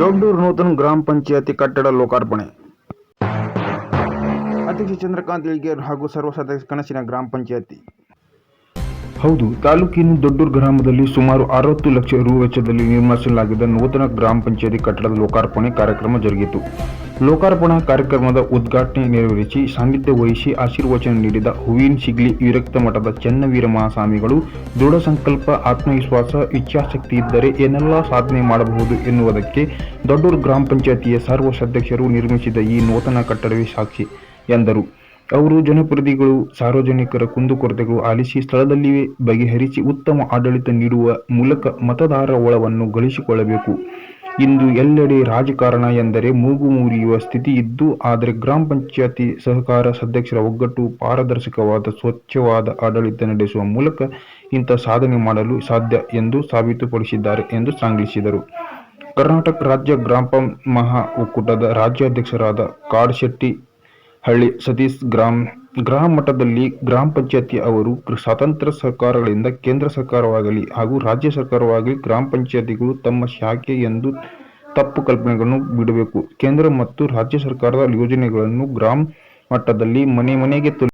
ದೊಡ್ಡೂರು ನೂತನ ಗ್ರಾಮ ಪಂಚಾಯತಿ ಕಟ್ಟಡ ಲೋಕಾರ್ಪಣೆ. ಅಧ್ಯಕ್ಷ ಚಂದ್ರಕಾಂತ್ ಇಳಿಗೇರ್ ಹಾಗೂ ಸರ್ವ ಸದಸ್ಯ ಕನಸಿನ ಗ್ರಾಮ ಪಂಚಾಯತಿ. ಹೌದು, ತಾಲೂಕಿನ ದೊಡ್ಡೂರು ಗ್ರಾಮದಲ್ಲಿ ಸುಮಾರು ಅರವತ್ತು ಲಕ್ಷ ರು ವೆಚ್ಚದಲ್ಲಿ ನಿರ್ಮಿಸಲಾಗಿದ್ದ ನೂತನ ಗ್ರಾಮ ಪಂಚಾಯತಿ ಕಟ್ಟಡದ ಲೋಕಾರ್ಪಣೆ ಕಾರ್ಯಕ್ರಮ ಜರುಗಿತು. ಲೋಕಾರ್ಪಣಾ ಕಾರ್ಯಕ್ರಮದ ಉದ್ಘಾಟನೆ ನೆರವೇರಿಸಿ ಸಾನ್ನಿಧ್ಯ ವಹಿಸಿ ಆಶೀರ್ವಚನ ನೀಡಿದ ಹೂವಿನ ಶಿಗ್ಲಿ ವಿರಕ್ತ ಮಠದ ಚನ್ನವೀರ ಮಹಾಸ್ವಾಮಿಗಳು, ದೃಢ ಸಂಕಲ್ಪ, ಆತ್ಮವಿಶ್ವಾಸ, ಇಚ್ಛಾಶಕ್ತಿ ಇದ್ದರೆ ಏನೆಲ್ಲ ಸಾಧನೆ ಮಾಡಬಹುದು ಎನ್ನುವುದಕ್ಕೆ ದೊಡ್ಡೂರು ಗ್ರಾಮ ಪಂಚಾಯತಿಯ ಸರ್ವ ಸದಸ್ಯರು ನಿರ್ಮಿಸಿದ ಈ ನೂತನ ಕಟ್ಟಡವೇ ಸಾಕ್ಷಿ ಎಂದರು. ಅವರು ಜನಪ್ರತಿಗಳು ಸಾರ್ವಜನಿಕರ ಕುಂದುಕೊರತೆಗಳು ಆಲಿಸಿ ಸ್ಥಳದಲ್ಲಿಯೇ ಬಗೆಹರಿಸಿ ಉತ್ತಮ ಆಡಳಿತ ನೀಡುವ ಮೂಲಕ ಮತದಾರರ ಒಳವನ್ನು ಗಳಿಸಿಕೊಳ್ಳಬೇಕು. ಇಂದು ಎಲ್ಲೆಡೆ ರಾಜಕಾರಣ ಎಂದರೆ ಮೂಗು ಮುರಿಯುವ ಸ್ಥಿತಿ ಇದ್ದು, ಆದರೆ ಗ್ರಾಮ ಪಂಚಾಯತಿ ಸಹಕಾರ ಸದಸ್ಯರ ಒಗ್ಗಟ್ಟು ಪಾರದರ್ಶಕವಾದ, ಸ್ವಚ್ಛವಾದ ಆಡಳಿತ ನಡೆಸುವ ಮೂಲಕ ಇಂಥ ಸಾಧನೆ ಮಾಡಲು ಸಾಧ್ಯ ಎಂದು ಸಾಬೀತುಪಡಿಸಿದ್ದಾರೆ ಎಂದು ಶ್ಲಾಘಿಸಿದರು ಕರ್ನಾಟಕ ರಾಜ್ಯ ಗ್ರಾಪಂ ಮಹಾ ಒಕ್ಕೂಟದ ರಾಜ್ಯಾಧ್ಯಕ್ಷರಾದ ಕಾಡ್ಶೆಟ್ಟಿ ಹಳ್ಳಿ ಸತೀಶ್ ಗ್ರಾಮ ಗ್ರಾಮ ಮಟ್ಟದಲ್ಲಿ ಗ್ರಾಮ ಪಂಚಾಯತಿ ಅವರು ಸ್ವತಂತ್ರ ಸರ್ಕಾರಗಳಿಂದ ಕೇಂದ್ರ ಸರ್ಕಾರವಾಗಲಿ ಹಾಗೂ ರಾಜ್ಯ ಸರ್ಕಾರವಾಗಲಿ ಗ್ರಾಮ ಪಂಚಾಯತಿಗಳು ತಮ್ಮ ಶಾಖೆ ಎಂದು ತಪ್ಪು ಕಲ್ಪನೆಗಳನ್ನು ಬಿಡಬೇಕು. ಕೇಂದ್ರ ಮತ್ತು ರಾಜ್ಯ ಸರ್ಕಾರದ ಯೋಜನೆಗಳನ್ನು ಗ್ರಾಮ ಮಟ್ಟದಲ್ಲಿ ಮನೆ ಮನೆಗೆ ತಲುಪಿ